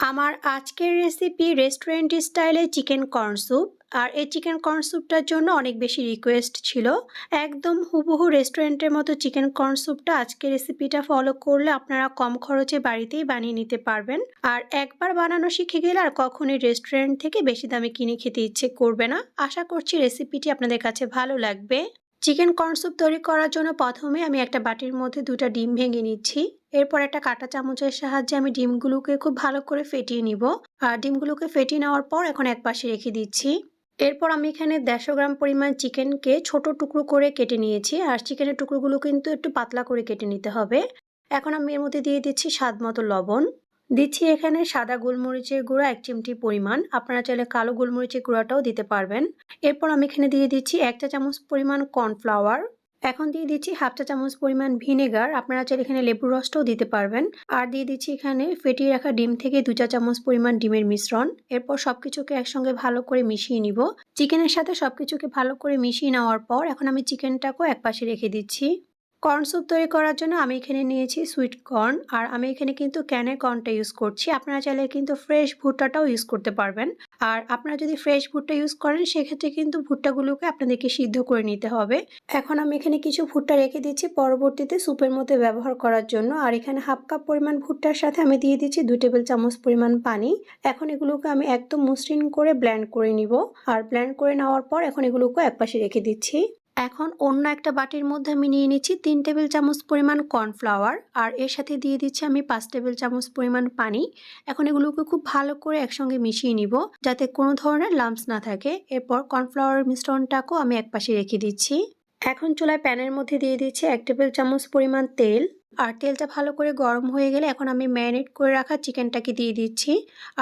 আমার আজকের recipe restaurant স্টাইলে চিকেন কর্ন স্যুপ আর এই চিকেন কর্ন স্যুপটার জন্য অনেক বেশি রিকোয়েস্ট ছিল। একদম হুবহু রেস্টুরেন্টের মতো চিকেন কর্ন স্যুপটা আজকের রেসিপিটা ফলো করলে আপনারা কম খরচে বাড়িতেই বানিয়ে নিতে পারবেন। আর একবার বানানো শিখে গেলে আর কখনোই রেস্টুরেন্ট থেকে বেশি দামে কিনে খেতে ইচ্ছে করবে না। আশা করছি রেসিপিটি আপনাদের কাছে ভালো লাগবে। চিকেন কর্ন স্যুপ তৈরি করার জন্য প্রথমে আমি একটা বাটির মধ্যে দুটা ডিম ভেঙে নিচ্ছি। এরপর একটা কাঁটা চামচের সাহায্যে আমি ডিমগুলোকে খুব ভালো করে ফেটিয়ে নিব। আর ডিমগুলোকে ফেটিয়ে নেওয়ার পর এখন এক পাশে রেখে দিচ্ছি। এরপর আমি এখানে দেড়শো গ্রাম পরিমাণ চিকেনকে ছোট টুকরো করে কেটে নিয়েছি। আর চিকেনের টুকরোগুলো কিন্তু একটু পাতলা করে কেটে নিতে হবে। এখন আমি এর মধ্যে দিয়ে দিচ্ছি স্বাদ মতো লবণ। দিচ্ছি এখানে সাদা গোলমরিচের গুঁড়া এক চিমটি পরিমাণ। আপনারা চাইলে কালো গোলমরিচের গুঁড়াটাও দিতে পারবেন। এরপর আমি এখানে দিয়ে দিচ্ছি এক চা চামচ পরিমাণ কর্নফ্লাওয়ার। এখন দিয়ে দিচ্ছি হাফ চা চামচ পরিমাণ ভিনেগার। আপনারা চাইলে এখানে লেবুর রসটাও দিতে পারবেন। আর দিয়ে দিচ্ছি এখানে ফেটিয়ে রাখা ডিম থেকে দু চা চামচ পরিমাণ ডিমের মিশ্রণ। এরপর সবকিছুকে একসঙ্গে ভালো করে মিশিয়ে নিব। চিকেনের সাথে সবকিছুকে ভালো করে মিশিয়ে নেওয়ার পর এখন আমি চিকেনটাকেও একপাশে রেখে দিচ্ছি। কর্ন স্যুপ তৈরি করার জন্য আমি এখানে নিয়েছি সুইট কর্ন আর আমি এখানে কিন্তু ক্যানের কর্নটা ইউজ করছি। আপনারা চাইলে কিন্তু ফ্রেশ ভুট্টাটাও ইউজ করতে পারবেন। আর আপনারা যদি ফ্রেশ ভুট্টা ইউজ করেন, সেক্ষেত্রে কিন্তু ভুট্টাগুলোকে আপনাদেরকে সিদ্ধ করে নিতে হবে। এখন আমি এখানে কিছু ভুট্টা রেখে দিচ্ছি পরবর্তীতে স্যুপের মধ্যে ব্যবহার করার জন্য। আর এখানে হাফ কাপ পরিমাণ ভুট্টার সাথে আমি দিয়ে দিচ্ছি দুই টেবিল চামচ পরিমাণ পানি। এখন এগুলোকে আমি একদম মসৃণ করে ব্ল্যান্ড করে নিব। আর ব্ল্যান্ড করে নেওয়ার পর এখন এগুলোকে একপাশে রেখে দিচ্ছি। এখন অন্য একটা বাটির মধ্যে আমি নিয়ে নিচ্ছি তিন টেবিল চামচ পরিমাণ কর্নফ্লাওয়ার আর এর সাথে দিয়ে দিচ্ছি আমি পাঁচ টেবিল চামচ পরিমাণ পানি। এখন এগুলোকে খুব ভালো করে একসঙ্গে মিশিয়ে নিব যাতে কোনো ধরনের লাম্পস না থাকে। এরপর কর্নফ্লাওয়ার মিশ্রণটাকেও আমি এক পাশে রেখে দিচ্ছি। এখন চুলায় প্যানের মধ্যে দিয়ে দিচ্ছি এক টেবিল চামচ পরিমাণ তেল। আর তেলটা ভালো করে গরম হয়ে গেলে এখন আমি ম্যারিনেট করে রাখা চিকেনটাকে দিয়ে দিচ্ছি।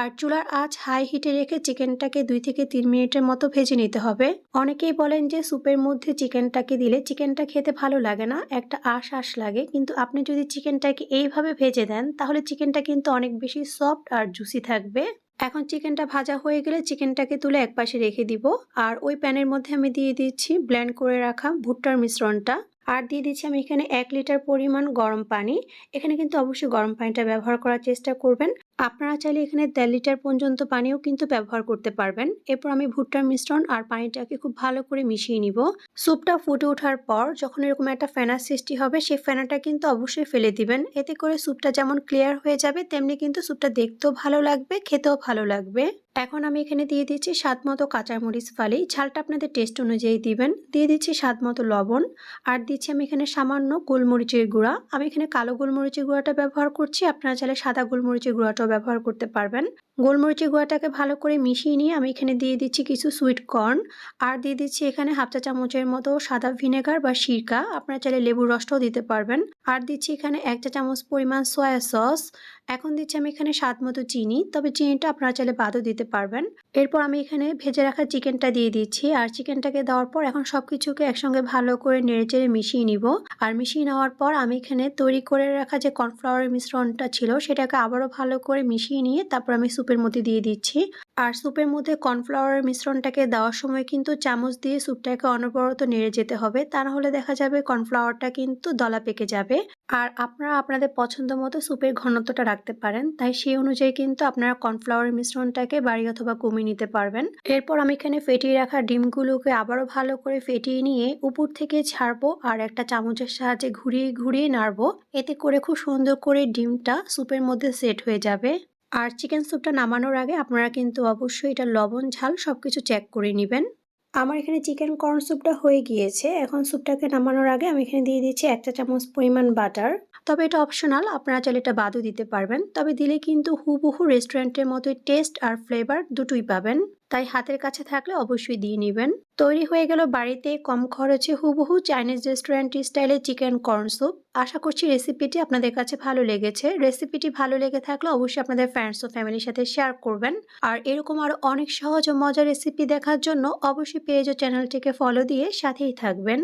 আর চুলার আঁচ হাই হিটে রেখে চিকেনটাকে দুই থেকে তিন মিনিটের মতো ভেজে নিতে হবে। অনেকেই বলেন যে স্যুপের মধ্যে চিকেনটাকে দিলে চিকেনটা খেতে ভালো লাগে না, একটা আশ আশ লাগে। কিন্তু আপনি যদি চিকেনটাকে এইভাবে ভেজে দেন, তাহলে চিকেনটা কিন্তু অনেক বেশি সফট আর জুসি থাকবে। এখন চিকেনটা ভাজা হয়ে গেলে চিকেনটাকে তুলে একপাশে রেখে দিব। আর ওই প্যানের মধ্যে আমি দিয়ে দিচ্ছি ব্ল্যান্ড করে রাখা ভুট্টার মিশ্রণটা। আর দিয়ে দিচ্ছি আমি এখানে এক লিটার পরিমাণ গরম পানি। এখানে কিন্তু অবশ্যই গরম পানিটা ব্যবহার করার চেষ্টা করবেন। আপনারা চাইলে এখানে দেড় লিটার পর্যন্ত পানিও কিন্তু ব্যবহার করতে পারবেন। এরপর আমি ভুট্টার মিশ্রণ আর পানিটাকে খুব ভালো করে মিশিয়ে নিব। স্যুপটা ফুটে ওঠার পর যখন এরকম একটা ফেনার সৃষ্টি হবে, সেই ফেনাটা কিন্তু অবশ্যই ফেলে দিবেন। এতে করে স্যুপটা যেমন ক্লিয়ার হয়ে যাবে, তেমনি কিন্তু স্যুপটা দেখতেও ভালো লাগবে, খেতেও ভালো লাগবে। এখন আমি এখানে দিয়ে দিচ্ছি স্বাদ মতো কাঁচামরিচ ফালি। ঝালটা আপনাদের টেস্ট অনুযায়ী দিবেন। দিয়ে দিচ্ছি স্বাদ মতো লবণ। আর দিচ্ছি আমি এখানে সামান্য গোলমরিচের গুঁড়া। আমি এখানে কালো গোলমরিচের গুঁড়াটা ব্যবহার করছি। আপনারা চাইলে সাদা গোলমরিচের গুঁড়াটাও ব্যবহার করতে পারবেন। গোলমরিচের গুঁড়াটাকে ভালো করে মিশিয়ে নিয়ে আমি এখানে দিয়ে দিচ্ছি কিছু সুইট কর্ন আর দিয়ে দিচ্ছি এখানে হাফ চা চামচের মতো সাদা ভিনেগার বা সিরকা। আপনারা চাইলে লেবুর রসটাও দিতে পারবেন। আর দিচ্ছি এখানে এক চা চামচ পরিমাণ সয়া সস এখন দিচ্ছি আমি এখানে স্বাদ মতো চিনি, তবে চিনিটা আপনারা চাইলে বাদও দিতে পারবেন। এরপর আমি এখানে ভেজে রাখা চিকেনটা দিয়ে দিচ্ছি। আর চিকেনটাকে দেওয়ার পর এখন সব কিছুকে একসঙ্গে ভালো করে নেড়েচেড়ে মিশিয়ে নিব। আর মিশিয়ে নেওয়ার পর আমি এখানে তৈরি করে রাখা যে কর্নফ্লাওয়ারের মিশ্রণটা ছিল, সেটাকে আবারও ভালো করে মিশিয়ে নিয়ে তারপর আমি স্যুপের মধ্যে দিয়ে দিচ্ছি। আর স্যুপের মধ্যে কর্নফ্লাওয়ারের মিশ্রণটাকে দেওয়ার সময় কিন্তু চামচ দিয়ে স্যুপটাকে অনবরত নেড়ে যেতে হবে। তা না হলে দেখা যাবে কর্নফ্লাওয়ারটা কিন্তু দলা পেকে যাবে। আর আপনারা আপনাদের পছন্দ মতো স্যুপের ঘনত্বটা রাখতে পারেন। তাই সেই অনুযায়ী কিন্তু আপনারা কর্নফ্লাওয়ারের মিশ্রণটাকে বাড়ি অথবা কমিয়ে নিতে পারবেন। এরপর আমি এখানে ফেটিয়ে রাখা ডিমগুলোকে আবারও ভালো করে ফেটিয়ে নিয়ে উপর থেকে ছাড়বো আর একটা চামচের সাহায্যে ঘুরিয়ে ঘুরিয়ে নাড়বো। এতে করে খুব সুন্দর করে ডিমটা স্যুপের মধ্যে সেট হয়ে যাবে। আর চিকেন স্যুপটা নামানোর আগে আপনারা কিন্তু অবশ্যই এটা লবণ, ঝাল সব কিছু চেক করে নেবেন। আমার এখানে চিকেন কর্ন স্যুপটা হয়ে গিয়েছে। এখন স্যুপটাকে নামানোর আগে আমি এখানে দিয়ে দিচ্ছি একটা চামচ পরিমাণ বাটার তবে এটা অপশনাল আপনারা চাইলে এটা বাদও দিতে পারবেন। তবে দিলে কিন্তু হুবহু রেস্টুরেন্টের মতোই টেস্ট আর ফ্লেভার দুটোই পাবেন। তাই হাতের কাছে থাকলে অবশ্যই দিয়ে নেবেন। তৈরি হয়ে গেল বাড়িতে কম খরচে হুবহু চাইনিজ রেস্টুরেন্ট স্টাইলে চিকেন কর্ন স্যুপ আশা করছি রেসিপিটি আপনাদের কাছে ভালো লেগেছে। রেসিপিটি ভালো লেগে থাকলে অবশ্যই আপনাদের ফ্রেন্ডস ও ফ্যামিলির সাথে শেয়ার করবেন। আর এরকম আরও অনেক সহজ ও মজার রেসিপি দেখার জন্য অবশ্যই পেজ ও চ্যানেলটিকে ফলো দিয়ে সাথেই থাকবেন।